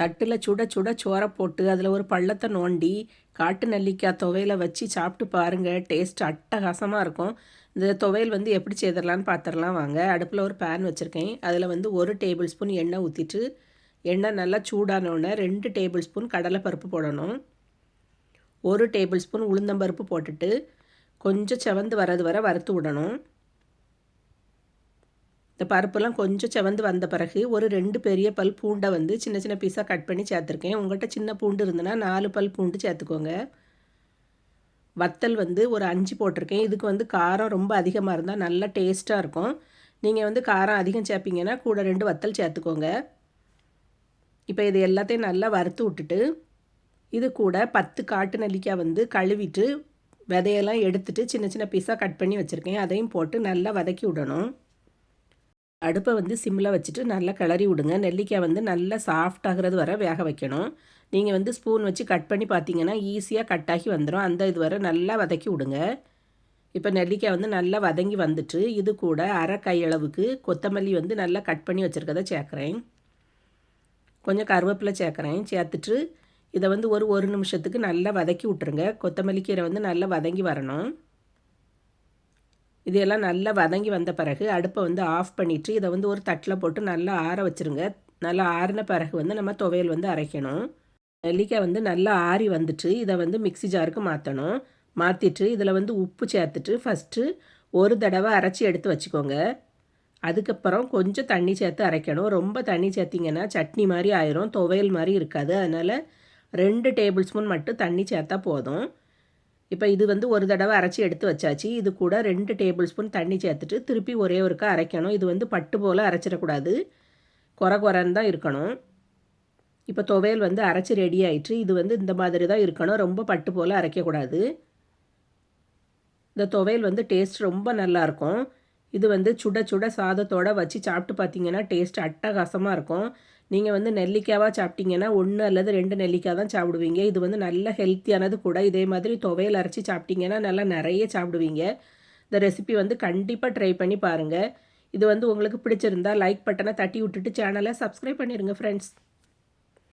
தட்டில் சுட சுட சோறை போட்டு அதில் ஒரு பள்ளத்தை நோண்டி காட்டு நெல்லிக்காய் துவையில் வச்சு சாப்பிட்டு பாருங்கள் டேஸ்ட் அட்டகாசமாக இருக்கும். இந்த துவையல் வந்து எப்படி செய்திடலான்னு பார்த்துடலாம் வாங்க. அடுப்பில் ஒரு பேன் வச்சுருக்கேன். அதில் வந்து ஒரு டேபிள் ஸ்பூன் எண்ணெய் ஊற்றிட்டு எண்ணெய் நல்லா சூடானோடனே ரெண்டு டேபிள் ஸ்பூன் கடலைப்பருப்பு போடணும். ஒரு டேபிள் ஸ்பூன் உளுந்தம்பருப்பு போட்டுட்டு கொஞ்சம் செவந்து வரது வரை வறுத்து விடணும். இந்த பருப்பெல்லாம் கொஞ்சம் செவந்து வந்த பிறகு ஒரு ரெண்டு பெரிய பல் பூண்டை வந்து சின்ன சின்ன பீஸாக கட் பண்ணி சேர்த்துருக்கேன். உங்கள்கிட்ட சின்ன பூண்டு இருந்ததுன்னா நாலு பல் பூண்டு சேர்த்துக்கோங்க. வத்தல் வந்து ஒரு அஞ்சு போட்டிருக்கேன். இதுக்கு வந்து காரம் ரொம்ப அதிகமாக இருந்தால் நல்லா டேஸ்ட்டாக இருக்கும். நீங்கள் வந்து காரம் அதிகம் சேர்ப்பீங்கன்னா கூட ரெண்டு வத்தல் சேர்த்துக்கோங்க. இப்போ இது எல்லாத்தையும் நல்லா வறுத்து விட்டுட்டு இது கூட பத்து காட்டு நெல்லிக்காய் வந்து கழுவிட்டு விதையெல்லாம் எடுத்துட்டு சின்ன சின்ன பீஸாக கட் பண்ணி வச்சுருக்கேன். அதையும் போட்டு நல்லா வதக்கி விடணும். அடுப்பை வந்து சிம்மில் வச்சுட்டு நல்லா கிளறி விடுங்க. நெல்லிக்காய் வந்து நல்லா சாஃப்ட் ஆகிறது வரை வேக வைக்கணும். நீங்கள் வந்து ஸ்பூன் வச்சு கட் பண்ணி பார்த்தீங்கன்னா ஈஸியாக கட் ஆகி வந்துடும் அந்த இது வரை நல்லா வதக்கி விடுங்க. இப்போ நெல்லிக்காய் வந்து நல்லா வதங்கி வந்துட்டு இது கூட அரை கையளவுக்கு கொத்தமல்லி வந்து நல்லா கட் பண்ணி வச்சுருக்கதை சேர்க்குறேன். கொஞ்சம் கருவேப்பிலை சேர்க்குறேன். சேர்த்துட்டு இதை வந்து ஒரு ஒரு நிமிஷத்துக்கு நல்லா வதக்கி விட்ருங்க கொத்தமல்லி கீரை வந்து நல்லா வதங்கி வரணும். இதையெல்லாம் நல்லா வதங்கி வந்த பிறகு அடுப்பை வந்து ஆஃப் பண்ணிவிட்டு இதை வந்து ஒரு தட்டில் போட்டு நல்லா ஆற வச்சுருங்க. நல்லா ஆறின பிறகு வந்து நம்ம துவையல் வந்து அரைக்கணும். நெல்லிக்காய் வந்து நல்லா ஆறி வந்துட்டு இதை வந்து மிக்சி ஜாருக்கு மாற்றணும் மாற்றிட்டு இதில் வந்து உப்பு சேர்த்துட்டு ஃபஸ்ட்டு ஒரு தடவை அரைச்சி எடுத்து வச்சுக்கோங்க. அதுக்கப்புறம் கொஞ்சம் தண்ணி சேர்த்து அரைக்கணும். ரொம்ப தண்ணி சேர்த்திங்கன்னா சட்னி மாதிரி ஆயிரும். துவையல் மாதிரி இருக்காது. அதனால் ரெண்டு டேபிள் ஸ்பூன் மட்டும் தண்ணி சேர்த்தா போதும். இப்போ இது வந்து ஒரு தடவை அரைச்சி எடுத்து வச்சாச்சு. இது கூட ரெண்டு டேபிள் ஸ்பூன் தண்ணி சேர்த்துட்டு திருப்பி ஒரே ஒருக்கா அரைக்கணும். இது வந்து பட்டு போல் அரைச்சிடக்கூடாது. குறை குறைன்னு தான் இருக்கணும். இப்போ துவையல் வந்து அரைச்சி ரெடி ஆயிட்டு இது வந்து இந்த மாதிரி தான் இருக்கணும். ரொம்ப பட்டு போல் அரைக்கக்கூடாது. இந்த துவையல் வந்து டேஸ்ட் ரொம்ப நல்லாயிருக்கும் இது வந்து சுட சுட சாதத்தோடு வச்சு சாப்பிட்டு பார்த்தீங்கன்னா டேஸ்ட் அட்டகாசமாக இருக்கும். நீங்கள் வந்து நெல்லிக்காவாக சாப்பிட்டீங்கன்னா ஒன்று அல்லது ரெண்டு நெல்லிக்காய் தான் சாப்பிடுவீங்க. இது வந்து நல்ல ஹெல்த்தியானது கூட இதே மாதிரி துவையல் அரைச்சி சாப்பிட்டீங்கன்னா நல்லா நிறைய சாப்பிடுவீங்க. இந்த ரெசிபி வந்து கண்டிப்பாக ட்ரை பண்ணி பாருங்கள் இது வந்து உங்களுக்கு பிடிச்சிருந்தா லைக் பட்டனை தட்டி விட்டுட்டு சேனலை சப்ஸ்கிரைப் பண்ணிடுங்க ஃப்ரெண்ட்ஸ்